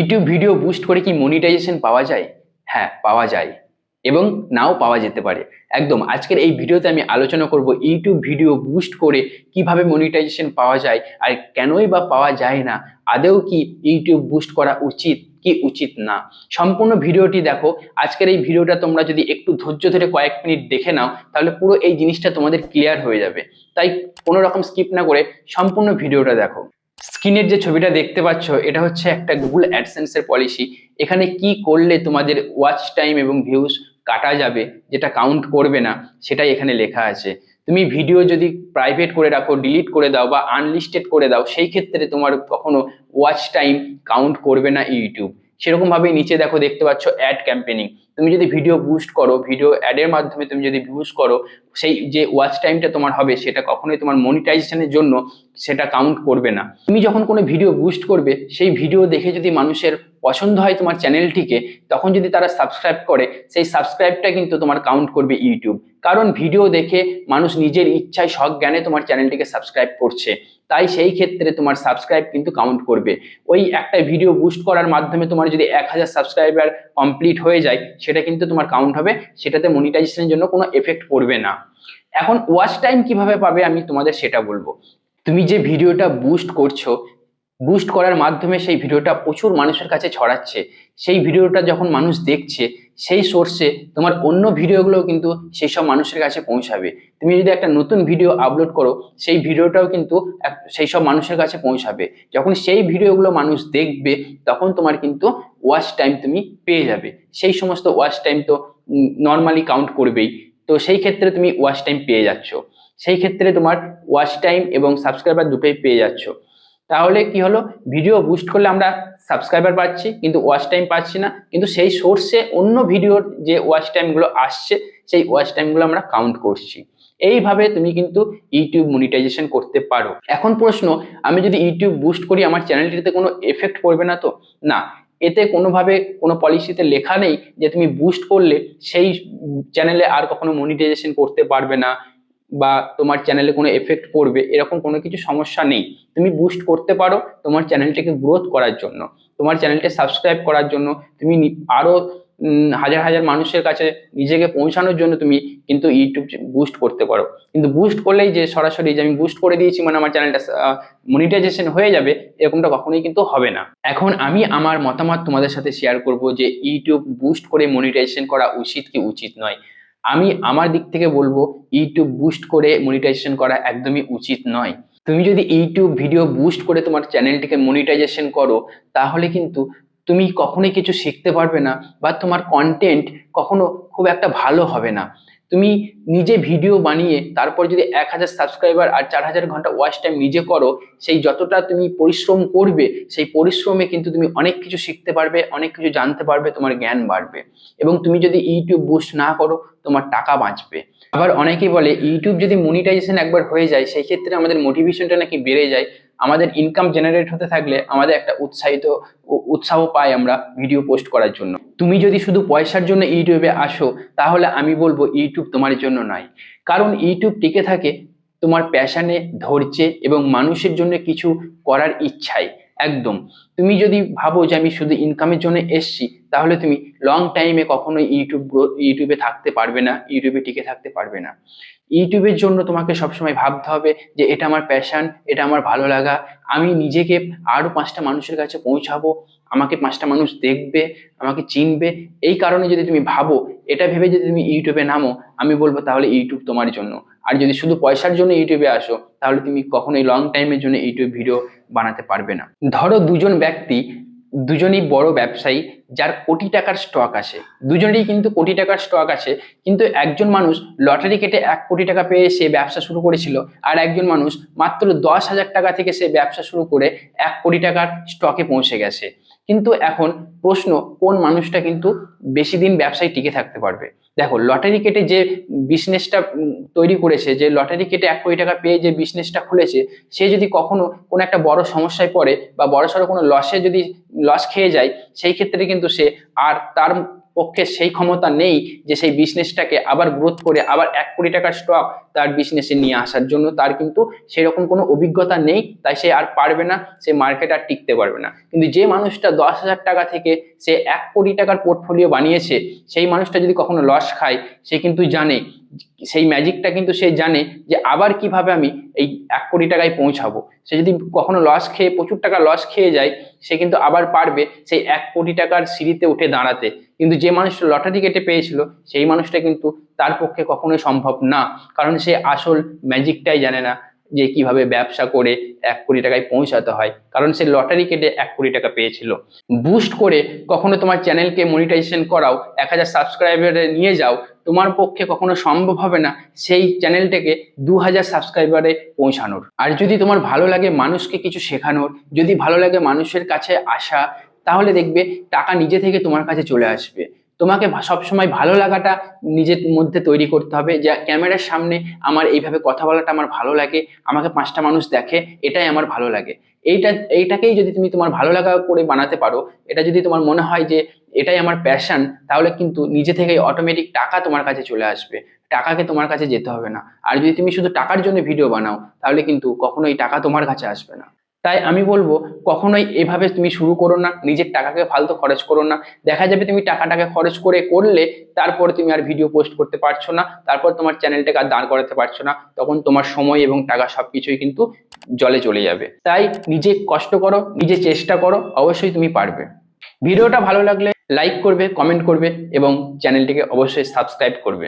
YouTube video boost করে কি monetization পাওয়া যায়? হ্যাঁ পাওয়া যায়। এবং নাও পাওয়া যেতে পারে। একদম, আজকের এই ভিডিওতে আমি আলোচনা করব ইউটিউব ভিডিও বুস্ট করে কীভাবে মনিটাইজেশন পাওয়া যায় আর কেনই বা পাওয়া যায় না আদেও কি ইউটিউব বুস্ট করা উচিত, কি উচিত না? সম্পূর্ণ ভিডিওটি দেখো। আজকের এই ভিডিওটা তোমরা যদি একটু ধৈর্য ধরে কয়েক মিনিট দেখে নাও, তাহলে পুরো এই জিনিসটা তোমাদের ক্লিয়ার হয়ে যাবে। তাই কোনো রকম স্কিপ না করে সম্পূর্ণ ভিডিওটা দেখো। স্ক্রিনের যে ছবিটা দেখতে পাচ্ছ, এটা হচ্ছে একটা গুগল অ্যাডসেন্সের পলিসি এখানে কি করলে তোমাদের ওয়াচ টাইম এবং ভিউজ কাটা যাবে, যেটা কাউন্ট করবে না, সেটাই এখানে লেখা আছে। তুমি ভিডিও যদি প্রাইভেট করে রাখো ডিলিট করে দাও বা আনলিস্টেড করে দাও, সেই ক্ষেত্রে তোমার কখনো ওয়াচ টাইম কাউন্ট করবে না ইউটিউব সেরকম ভাবে নিচে দেখো দেখতে পাচ্ছ অ্যাড ক্যাম্পেনিং তুমি যদি ভিডিও বুস্ট করো ভিডিও অ্যাডের মাধ্যমে তুমি যদি ভিউজ করো, সেই যে ওয়াচ টাইমটা তোমার হবে, সেটা কখনোই তোমার মনিটাইজেশনের জন্য সেটা কাউন্ট করবে না। তুমি যখন কোনো ভিডিও বুস্ট করবে, সেই ভিডিও দেখে যদি মানুষের পছন্দ হয় তোমার চ্যানেলটিকে, তখন যদি তারা সাবস্ক্রাইব করে, সেই সাবস্ক্রাইবটা কিন্তু তোমার কাউন্ট করবে ইউটিউব কারণ ভিডিও দেখে মানুষ নিজের ইচ্ছায় শখ জ্ঞানে তোমার চ্যানেলটিকে সাবস্ক্রাইব করছে। তাই সেই ক্ষেত্রে তোমার সাবস্ক্রাইব কিন্তু কাউন্ট করবে। ওই একটা ভিডিও বুস্ট করার মাধ্যমে তোমার যদি এক হাজার সাবস্ক্রাইবার কমপ্লিট হয়ে যায়, সেটা কিন্তু তোমার কাউন্ট হবে। সেটাতে মনিটাইজেশনের জন্য কোনো এফেক্ট পড়বে না। এখন ওয়াচ টাইম কীভাবে পাবে আমি তোমাদের সেটা বলব। তুমি যে ভিডিওটা বুস্ট করছ বুস্ট করার মাধ্যমে সেই ভিডিওটা প্রচুর মানুষের কাছে ছড়াচ্ছে। সেই ভিডিওটা যখন মানুষ দেখছে, সেই সোর্সে তোমার অন্য ভিডিওগুলোও কিন্তু সেই সব মানুষের কাছে পৌঁছাবে। তুমি যদি একটা নতুন ভিডিও আপলোড করো, সেই ভিডিওটাও কিন্তু সেই সব মানুষের কাছে পৌঁছাবে। যখন সেই ভিডিওগুলো মানুষ দেখবে, তখন তোমার কিন্তু ওয়াচ টাইম তুমি পেয়ে যাবে। সেই সমস্ত ওয়াচ টাইম তো নর্মালি কাউন্ট করবেই। তো সেই ক্ষেত্রে তুমি ওয়াচ টাইম পেয়ে যাচ্ছ। সেই ক্ষেত্রে তোমার ওয়াচ টাইম এবং সাবস্ক্রাইবার দুটোই পেয়ে যাচ্ছ। তাহলে কি হলো? ভিডিও বুস্ট করলে আমরা সাবস্ক্রাইবার পাচ্ছি, কিন্তু ওয়াচ টাইম পাচ্ছি না। কিন্তু সেই সোর্সে অন্য ভিডিওর যে ওয়াচ টাইমগুলো আসছে, সেই ওয়াচ টাইমগুলো আমরা কাউন্ট করছি। এইভাবে তুমি কিন্তু ইউটিউব মনিটাইজেশন করতে পারো। এখন প্রশ্ন, আমি যদি ইউটিউব বুস্ট করি, আমার চ্যানেলটিতে কোনো এফেক্ট পড়বে না তো? না। এতে কোনোভাবে কোনো পলিসিতে লেখা নেই যে তুমি বুস্ট করলে সেই চ্যানেলে আর কখনো মনিটাইজেশন করতে পারবে না। বা তোমার চ্যানেলে কোনো এফেক্ট পড়বে, এরকম কোনো কিছু সমস্যা নেই। তুমি বুস্ট করতে পারো তোমার চ্যানেলটিকে গ্রোথ করার জন্য, তোমার চ্যানেলটি সাবস্ক্রাইব করার জন্য, তুমি নি- আরও হাজার হাজার মানুষের কাছে নিজেকে পৌঁছানোর জন্য তুমি কিন্তু ইউটিউব বুস্ট করতে পারো। কিন্তু বুস্ট করলেই যে সরাসরি যে আমি বুস্ট করে দিয়েছি মানে আমার চ্যানেলটা মনিটাইজেশন হয়ে যাবে, এরকমটা কখনোই কিন্তু হবে না। এখন আমি আমার মতামত তোমাদের সাথে শেয়ার করব যে ইউটিউব বুস্ট করে মনিটাইজেশন করা উচিত কি উচিত নয়। আমি আমার দিক থেকে বলব ইউটিউব বুস্ট করে মনিটাইজেশন করা একদমই উচিত নয়। তুমি যদি ইউটিউব ভিডিও বুস্ট করে তোমার চ্যানেলটিকে মনিটাইজেশন করো, তাহলে কিন্তু তুমি কখনোই কিছু শিখতে পারবে না বা তোমার কন্টেন্ট কখনো খুব একটা ভালো হবে না। তুমি নিজে ভিডিও বানিয়ে তারপর যদি এক হাজার সাবস্ক্রাইবার আর চার হাজার ঘণ্টা ওয়াচ টাইম নিজে করো, সেই যতটা তুমি পরিশ্রম করবে, সেই পরিশ্রমে কিন্তু তুমি অনেক কিছু শিখতে পারবে, অনেক কিছু জানতে পারবে, তোমার জ্ঞান বাড়বে। এবং তুমি যদি ইউটিউব বুস্ট না করো, তোমার টাকা বাঁচবে। আবার অনেকেই বলে ইউটিউব যদি মনিটাইজেশন একবার হয়ে যায়, সেই ক্ষেত্রে আমাদের মোটিভেশনটা নাকি বেড়ে যায়। আমাদের ইনকাম জেনারেট হতে থাকলে আমাদের একটা উৎসাহিত উৎসাহ পাই আমরা ভিডিও পোস্ট করার জন্য। তুমি যদি শুধু পয়সার জন্য ইউটিউবে আসো, তাহলে আমি বলব ইউটিউব তোমার জন্য নয়। কারণ ইউটিউব টিকে থাকে তোমার প্যাশনে, ধৈর্যে এবং মানুষের জন্য কিছু করার ইচ্ছায়। একদম। তুমি যদি ভাবো যে আমি শুধু ইনকামের জন্য এসছি তাহলে তুমি লং টাইমে কখনোই ইউটিউব ইউটিউবে থাকতে পারবে না ইউটিউবে টিকে থাকতে পারবে না। ইউটিউবের জন্য তোমাকে সবসময় ভাবতে হবে যে এটা আমার প্যাশন এটা আমার ভালো লাগা। আমি নিজেকে আরও পাঁচটা মানুষের কাছে পৌঁছাবো, আমাকে পাঁচটা মানুষ দেখবে, আমাকে চিনবে। এই কারণে যদি তুমি ভাবো, এটা ভেবে যদি তুমি ইউটিউবে নামো, আমি বলব তাহলে ইউটিউব তোমার জন্য। আর যদি শুধু পয়সার জন্য ইউটিউবে আসো, তাহলে তুমি কখনোই লং টাইমের জন্য ইউটিউব ভিডিও বানাতে পারবে না। ধরো দুজন ব্যক্তি দুজনেই বড় ব্যবসায়ী যার কোটি টাকার স্টক আছে দুজনেরই কিন্তু কোটি টাকার স্টক আছে কিন্তু একজন মানুষ লটারি কেটে এক কোটি টাকা পেয়ে সে ব্যবসা শুরু করেছিল আর একজন মানুষ মাত্র দশ হাজার টাকা থেকে সে ব্যবসা শুরু করে এক কোটি টাকার স্টকে পৌঁছে গেছে। কিন্তু এখন প্রশ্ন, কোন মানুষটা কিন্তু বেশি দিন ব্যবসায় টিকে থাকতে পারবে? দেখো, লটারি কেটে যে বিজনেসটা তৈরি করেছে, যে লটারি কেটে এক কোটি টাকা পেয়ে যে বিজনেসটা খুলেছে, সে যদি কখনো কোনো একটা বড় সমস্যায় পড়ে বা বড় সড়ো কোনো লসে যদি লস খেয়ে যায় সেই ক্ষেত্রে কিন্তু সে আর তার পক্ষে সেই ক্ষমতা নেই যে সেই বিজনেসটাকে আবার গ্রোথ করে আবার এক কোটি টাকার স্টক তার বিজনেসে নিয়ে আসার জন্য তার কিন্তু সেরকম কোনো অভিজ্ঞতা নেই। তাই সে আর পারবে না, সে মার্কেট আর টিকতে পারবে না। কিন্তু যে মানুষটা দশ হাজার টাকা থেকে সে এক কোটি টাকার পোর্টফোলিও বানিয়েছে, সেই মানুষটা যদি কখনো লস খায়, সে কিন্তু জানে, সেই ম্যাজিকটা কিন্তু সে জানে যে আবার কীভাবে আমি এই এক কোটি টাকায় পৌঁছাবো। সে যদি কখনো লস খেয়ে, প্রচুর টাকা লস খেয়ে যায়, সে কিন্তু আবার পারবে সেই এক কোটি টাকার সিঁড়িতে উঠে দাঁড়াতে। কিন্তু যে মানুষটা লটারি কেটে পেয়েছিল, সেই মানুষটা কিন্তু তার পক্ষে কখনোই সম্ভব না। কারণ সে আসল ম্যাজিকটাই জানে না যে কীভাবে ব্যবসা করে এক কোটি টাকায় পৌঁছাতে হয়। কারণ সে লটারি কেটে এক কোটি টাকা পেয়েছিল। বুস্ট করে কখনো তোমার চ্যানেলকে মনিটাইজেশন করাও, এক হাজার সাবস্ক্রাইবারে নিয়ে যাও, তোমার পক্ষে কখনো সম্ভব হবে না সেই চ্যানেলটাকে দু হাজার সাবস্ক্রাইবারে পৌঁছানোর। আর যদি তোমার ভালো লাগে মানুষকে কিছু শেখানোর, যদি ভালো লাগে মানুষের কাছে আসা তাহলে দেখবে টাকা নিজে থেকে তোমার কাছে চলে আসবে। তোমাকে সবসময় ভালো লাগাটা নিজের মধ্যে তৈরি করতে হবে যে, ক্যামেরার সামনে আমার এইভাবে কথা বলাটা আমার ভালো লাগে, আমাকে পাঁচটা মানুষ দেখে, এটাই আমার ভালো লাগে। এইটা, এইটাকেই যদি তুমি তোমার ভালো লাগা করে বানাতে পারো, এটা যদি তোমার মনে হয় যে, এটাই আমার প্যাশন তাহলে কিন্তু নিজে থেকেই অটোমেটিক টাকা তোমার কাছে চলে আসবে। টাকাকে তোমার কাছে যেতে হবে না। আর যদি তুমি শুধু টাকার জন্য ভিডিও বানাও, তাহলে কিন্তু কখনোই টাকা তোমার কাছে আসবে না। তাই আমি বলব, কখনোই এভাবে তুমি শুরু করো না, নিজের টাকাকে ফালতু খরচ করো না। দেখা যাবে তুমি টাকাটাকে খরচ করে করলে, তারপরে তুমি আর ভিডিও পোস্ট করতে পারছ না, তারপর তোমার চ্যানেলটাকে আর দাঁড় করাতে পারছ না, তখন তোমার সময় এবং টাকা সবকিছুই কিন্তু জলে চলে যাবে। তাই নিজে কষ্ট করো, নিজে চেষ্টা করো, অবশ্যই তুমি পারবে। ভিডিওটা ভালো লাগলে লাইক করবে কমেন্ট করবে এবং চ্যানেলটিকে অবশ্যই সাবস্ক্রাইব করবে।